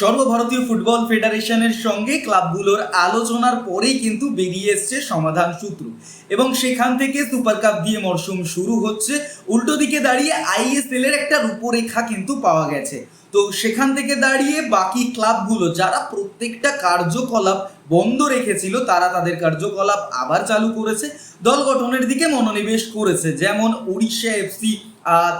সর্বভারতীয় ফুটবল ফেডারেশনের সঙ্গে ক্লাবগুলোর আলোচনার পরেই কিন্তু বেরিয়ে এসছে সমাধান সূত্র। এবং সেখান থেকে সুপার কাপ দিয়ে মরশুম শুরু হচ্ছে। উল্টো দিকে দাঁড়িয়ে আইএসএল এর একটা রূপরেখা কিন্তু পাওয়া গেছে। তো সেখান থেকে দাঁড়িয়ে বাকি ক্লাবগুলো, যারা প্রত্যেকটা কার্যকলাপ বন্ধ রেখেছিল, তারা তাদের কার্যকলাপ আবার চালু করেছে। দল গঠনের দিকে মনোনিবেশ করেছে। যেমন উড়িষ্যা এফসি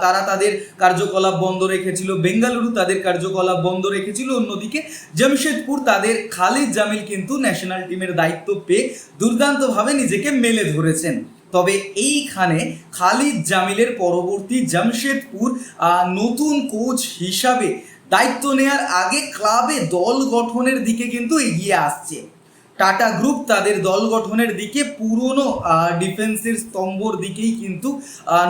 তারা তাদের কার্যকলাপ বন্ধ রেখেছিল, বেঙ্গালুরু তাদের কার্যকলাপ বন্ধ রেখেছিল, অন্যদিকে জামশেদপুর তাদের খালিদ জামিল কিন্তু ন্যাশনাল টিমের দায়িত্ব পেয়ে দুর্দান্তভাবে নিজেকে মেলে ধরেছেন। তবে এইখানে খালিদ জামিলের পরবর্তী জামশেদপুর নতুন কোচ হিসাবে দায়িত্ব নেয়ার আগে ক্লাবে দল গঠনের দিকে কিন্তু এগিয়ে আসছে। টাটা গ্রুপ তাদের দল গঠনের দিকে পুরনো ডিফেন্সের স্তম্ভর দিকেই কিন্তু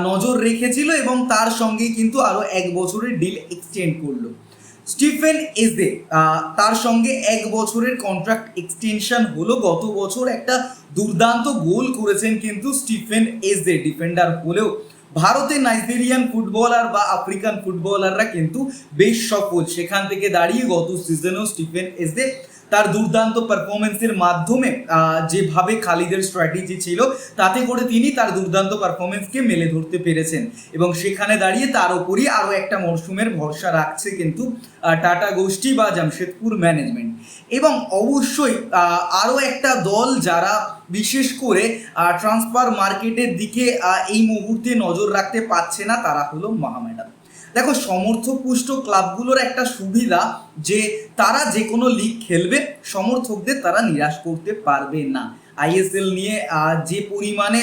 নজর রেখেছিল এবং তার সঙ্গেই কিন্তু আরও এক বছরের ডিল এক্সটেন্ড করল। স্টিফেন এজে তার সঙ্গে এক বছরের কন্ট্রাক্ট এক্সটেনশন হলো। গত বছর একটা দুর্দান্ত গোল করেছেন কিন্তু স্টিফেন এজে ডিফেন্ডার হলেও। ভারতে নাইজেরিয়ান ফুটবলার বা আফ্রিকান ফুটবলাররা কিন্তু বেশ সফল। সেখান থেকে দাঁড়িয়ে গত সিজনেও স্টিফেন এজে তার দুর্দান্ত পারফরমেন্সের মাধ্যমে যেভাবে খালিদের স্ট্র্যাটেজি ছিল, তাতে করে তিনি তার দুর্দান্ত পারফরমেন্সকে মেলে ধরতে পেরেছেন। এবং সেখানে দাঁড়িয়ে তার ওপরই আরও একটা মরশুমের ভরসা রাখছে কিন্তু টাটা গোষ্ঠী বা জামশেদপুর ম্যানেজমেন্ট এবং অবশ্যই আরও একটা দল যারা বিশেষ করে ট্রান্সফার মার্কেটের দিকে এই মুহূর্তে নজর রাখতে পারছে না, তারা হলো মহামেডান। দেখো সমর্থকপুষ্ট ক্লাবগুলোর একটা সুবিধা যে তারা যে কোনো লিগ খেলবে, সমর্থকদের তারা নিরাশ করতে পারবে না। আইএসএল নিয়ে যে পরিমাণে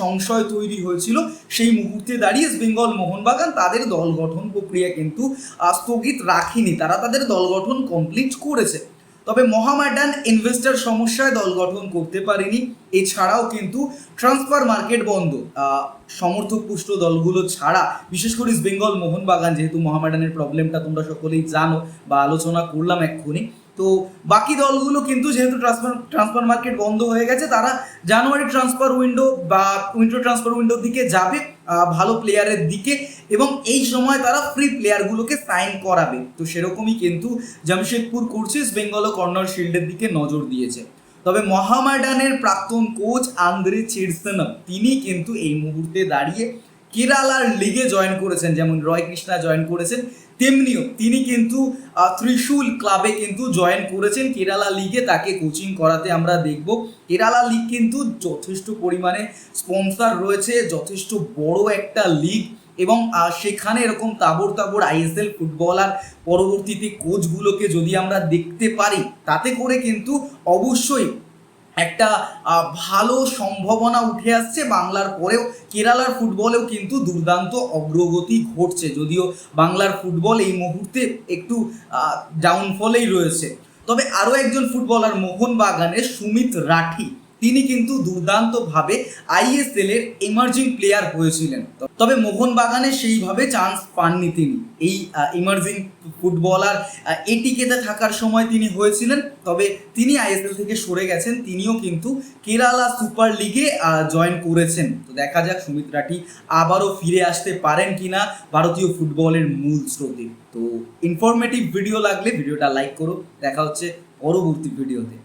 সংশয় তৈরি হয়েছিল, সেই মুহূর্তে দাঁড়িয়ে বেঙ্গল মোহনবাগান তাদের দল গঠন প্রক্রিয়া কিন্তু স্থগিত রাখেনি। তারা তাদের দল গঠন কমপ্লিট করেছে। তবে মহামেডান ইনভেস্টার সমস্যায় দল গঠন করতে পারেনি। এছাড়াও কিন্তু ট্রান্সফার মার্কেট বন্ধ। সমর্থক পুষ্ট দলগুলো ছাড়া, বিশেষ করে ইস্ট বেঙ্গল মোহনবাগান, যেহেতু মহামেডানের প্রবলেমটা তোমরা সকলেই জানো বা আলোচনা করলাম এক্ষুনি। তো বাকি দলগুলো কিন্তু যেহেতু ট্রান্সফার ট্রান্সফার মার্কেট বন্ধ হয়ে গেছে, তারা জানুয়ারি ট্রান্সফার উইন্ডো বা উইন্ডো ট্রান্সফার উইন্ডোর দিকে যাবে ভালো প্লেয়ারের দিকে এবং এই সময় তারা ফ্রি প্লেয়ারগুলোকে সাইন করাবে। তো সেরকমই কিন্তু জামশেদপুর করছে বেঙ্গল ও কর্নার শিল্ডের দিকে নজর দিয়েছে। তবে মহামেডানের প্রাক্তন কোচ আন্দ্রে চিরসেনভ তিনি কিন্তু এই মুহূর্তে দাঁড়িয়ে কেরালার লিগে জয়েন করেছেন, যেমন রয় কৃষ্ণা জয়েন করেছেন, তেমনিও তিনি কিন্তু ত্রিশূল ক্লাবে কিন্তু জয়েন করেছেন। কেরালা লিগে তাকে কোচিং করাতে আমরা দেখব। কেরালা লিগ কিন্তু যথেষ্ট পরিমাণে স্পন্সর রয়েছে, যথেষ্ট বড় একটা লিগ এবং সেখানে এরকম তাবর তাবর আইএসএল ফুটবলার পরবর্তীতে কোচগুলোকে যদি আমরা দেখতে পারি, তাতে করে কিন্তু অবশ্যই একটা ভালো সম্ভাবনা উঠে আসছে। বাংলার পরেও কেরালার ফুটবলেও কিন্তু দুর্দান্ত অগ্রগতি ঘটছে। যদিও বাংলার ফুটবল এই মুহূর্তে একটু ডাউনফলেই রয়েছে। তবে আরও একজন ফুটবলার মোহনবাগানের সুমিত রাঠি। তিনি কিন্তু দুর্দান্তভাবে আইএসএল এর এমার্জিং প্লেয়ার হয়েছিলেন। তবে মোহনবাগানে সেইভাবে চান্স পাননি তিনি। এই ইমার্জিং ফুটবলার এটিকেতে থাকার সময় তিনি হয়েছিলেন। তবে তিনি আইএসএল থেকে সরে গেছেন। তিনিও কিন্তু কেরালা সুপার লিগে জয়েন করেছেন। তো দেখা যাক সুমিত রাঠি আবারও ফিরে আসতে পারেন কিনা ভারতীয় ফুটবলের মূল স্রোতে। তো ইনফরমেটিভ ভিডিও লাগলে ভিডিওটা লাইক করো। দেখা হচ্ছে পরবর্তী ভিডিওতে